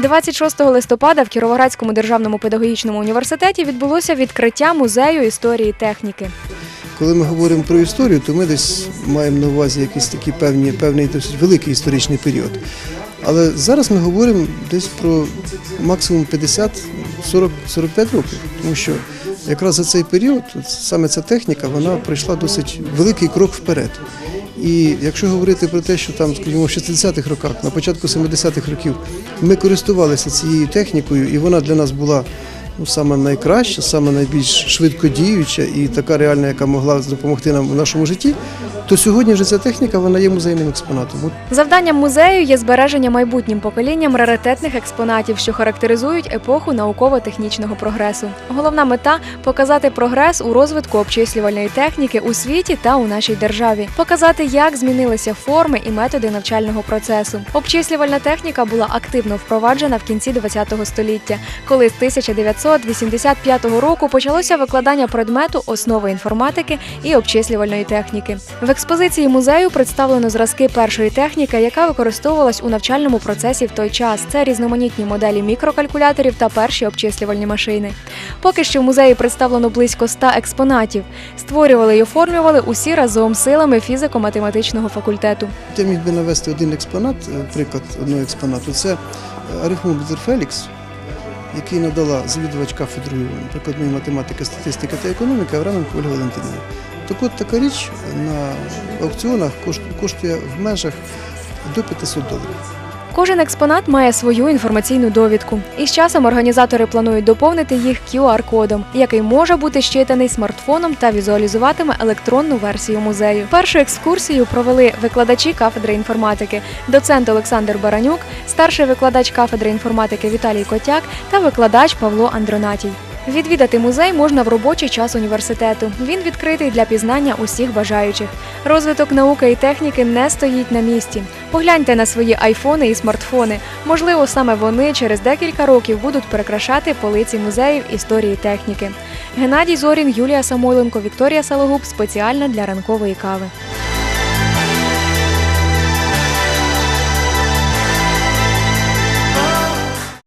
26 листопада в Кіровоградському державному педагогічному університеті відбулося відкриття музею історії техніки. Коли ми говоримо про історію, то ми десь маємо на увазі якийсь такий певні, певний досить великий історичний період. Але зараз ми говоримо десь про максимум 50, 40, 45 років, тому що якраз за цей період саме ця техніка вона пройшла досить великий крок вперед. І якщо говорити про те, що там, скажімо, в 60-х роках, на початку 70-х років ми користувалися цією технікою, і вона для нас була ну, саме найкраща, саме найбільш швидкодіюча і така реальна, яка могла допомогти нам в нашому житті, то сьогодні вже ця техніка вона є музейним експонатом. Завданням музею є збереження майбутнім поколінням раритетних експонатів, що характеризують епоху науково-технічного прогресу. Головна мета показати прогрес у розвитку обчислювальної техніки у світі та у нашій державі, показати, як змінилися форми і методи навчального процесу. Обчислювальна техніка була активно впроваджена в кінці ХХ століття, коли з 1985 року почалося викладання предмету основи інформатики і обчислювальної техніки. Експозиції музею представлено зразки першої техніки, яка використовувалась у навчальному процесі в той час. Це різноманітні моделі мікрокалькуляторів та перші обчислювальні машини. Поки що в музеї представлено близько 100 експонатів. Створювали і оформлювали усі разом силами фізико-математичного факультету. Я міг би навести один експонат, е, приклад одного експонату. Це арифмометр Фелікс, який надала завідувач кафедрою прикладної математики, статистики та економіки Авраменко Ольга Валентинівна. Так от така річ на аукціонах коштує в межах до 500 доларів. Кожен експонат має свою інформаційну довідку. І з часом організатори планують доповнити їх QR-кодом, який може бути щитаний смартфоном та візуалізуватиме електронну версію музею. Першу екскурсію провели викладачі кафедри інформатики, доцент Олександр Баранюк, старший викладач кафедри інформатики Віталій Котяк та викладач Павло Андронатій. Відвідати музей можна в робочий час університету. Він відкритий для пізнання усіх бажаючих. Розвиток науки і техніки не стоїть на місці. Погляньте на свої айфони і смартфони. Можливо, саме вони через декілька років будуть перекрашати полиці музеїв історії техніки. Геннадій Зорін, Юлія Самойленко, Вікторія Сологуб спеціально для ранкової кави.